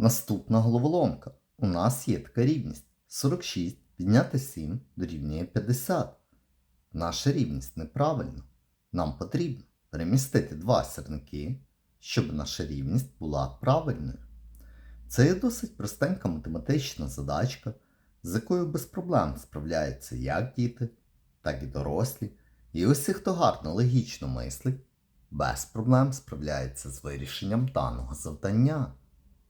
Наступна головоломка. У нас є така рівність. 46 підняти 7 дорівнює 50. Наша рівність неправильна. Нам потрібно перемістити два сірники, щоб наша рівність була правильною. Це є досить простенька математична задачка, з якою без проблем справляються як діти, так і дорослі. І усі, хто гарно логічно мислить, без проблем справляється з вирішенням даного завдання.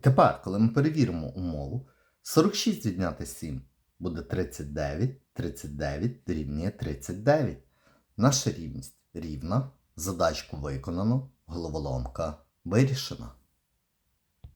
Тепер, коли ми перевіримо умову, 46 відняти 7 буде 39, 39 дорівнює 39. Наша рівність рівна, задачку виконано, головоломка вирішена.